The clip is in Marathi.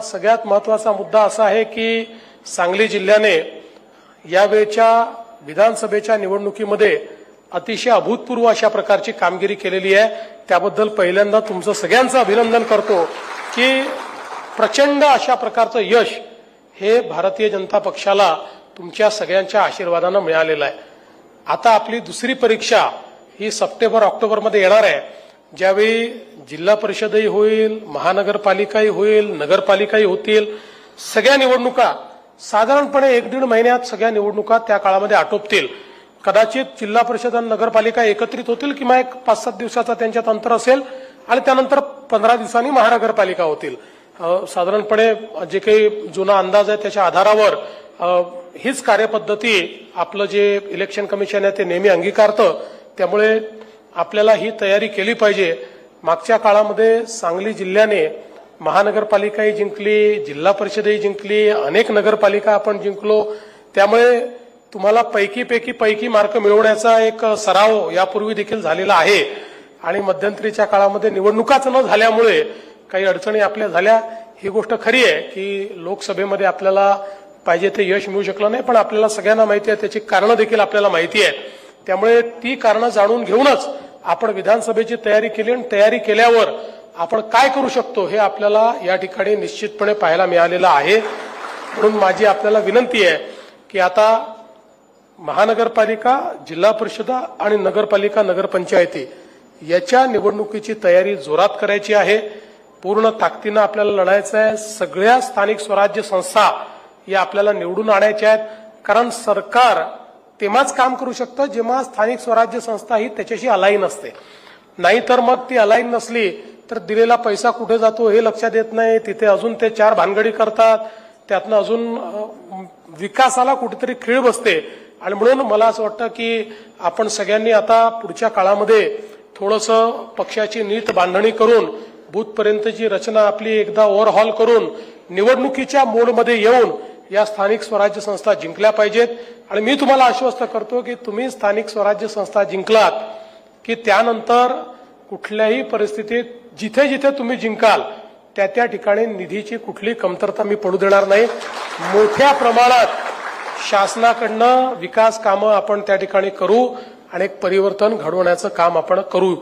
सगळ्यात महत्त्वाचा मुद्दा असा आहे की सांगली जिल्ह्याने यावेळच्या विधानसभेच्या निवडणुकीमध्ये अतिशय अभूतपूर्व अशा प्रकारची कामगिरी केलेली आहे. त्याबद्दल पहिल्यांदा तुमचं सगळ्यांचं अभिनंदन करतो की प्रचंड अशा प्रकारचं यश हे भारतीय जनता पक्षाला तुमच्या सगळ्यांच्या आशीर्वादानं मिळालेलं आहे. आता आपली दुसरी परीक्षा ही सप्टेंबर ऑक्टोबरमध्ये येणार आहे. ज्यावेळी जिल्हा परिषदही होईल महानगरपालिकाही होईल नगरपालिकाही होतील. सगळ्या निवडणुका साधारणपणे एक दीड महिन्यात सगळ्या निवडणुका त्या काळामध्ये आटोपतील. कदाचित जिल्हा परिषद आणि नगरपालिका एकत्रित होतील किंवा एक पाच सात दिवसाचा त्यांच्यात अंतर असेल आणि त्यानंतर पंधरा दिवसांनी महानगरपालिका होतील. साधारणपणे जे काही जुना अंदाज आहे त्याच्या आधारावर हीच कार्यपद्धती आपलं जे इलेक्शन कमिशन आहे ते नेहमी अंगीकारतं. त्यामुळे आपल्याला ही तयारी केली पाहिजे. मागच्या काळामध्ये सांगली जिल्ह्याने महानगरपालिकाही जिंकली जिल्हा परिषदही जिंकली अनेक नगरपालिका आपण जिंकलो. त्यामुळे तुम्हाला पैकीपैकी पैकी मार्क मिळवण्याचा एक सराव यापूर्वी देखील झालेला आहे. आणि मध्यंतरीच्या काळामध्ये निवडणुकाच न झाल्यामुळे काही अडचणी आपल्या झाल्या. ही गोष्ट खरी आहे की लोकसभेमध्ये आपल्याला पाहिजे ते यश मिळू शकलं नाही पण आपल्याला सगळ्यांना माहिती आहे त्याची कारणं देखील आपल्याला माहिती आहे त्यामुळे ती कारणं जाणून घेऊनच आपण विधानसभेची तयारी केली आणि तयारी केल्यावर आपण काय करू शकतो हे आपल्याला या ठिकाणी निश्चितपणे पाहायला मिळालेलं आहे. म्हणून माझी आपल्याला विनंती आहे की आता महानगरपालिका जिल्हा परिषद आणि नगरपालिका नगरपंचायती याच्या निवडणुकीची तयारी जोरात करायची आहे. पूर्ण ताकदीनं आपल्याला लढायचं आहे. सगळ्या स्थानिक स्वराज्य संस्था या आपल्याला निवडून आणायच्या आहेत. कारण सरकार तेव्हाच काम करू शकतं जेव्हा स्थानिक स्वराज्य संस्था ही त्याच्याशी अलाईन असते. नाहीतर मग ती अलाईन नसली तर दिलेला पैसा कुठे जातो हे लक्षात येत नाही. तिथे अजून ते चार भानगडी करतात. त्यातनं अजून विकासाला कुठेतरी खीळ बसते. आणि म्हणून मला असं वाटतं की आपण सगळ्यांनी आता पुढच्या काळामध्ये थोडंसं पक्षाची नीट बांधणी करून बूथपर्यंतची रचना आपली एकदा ओव्हरहॉल करून निवडणुकीच्या मोडमध्ये येऊन या स्थानिक स्वराज्य संस्था जिंकल्या पाहिजेत. आणि मी तुम्हाला आश्वस्त करतो की तुम्ही स्थानिक स्वराज्य संस्था जिंकलात की त्यानंतर कुठल्याही परिस्थितीत जिथे जिथे तुम्ही जिंकाल त्या त्या ठिकाणी निधीची कुठली कमतरता मी पडू देणार नाही. मोठ्या प्रमाणात शासनाकडनं विकास कामं आपण त्या ठिकाणी करू आणि एक परिवर्तन घडवण्याचं काम आपण करू.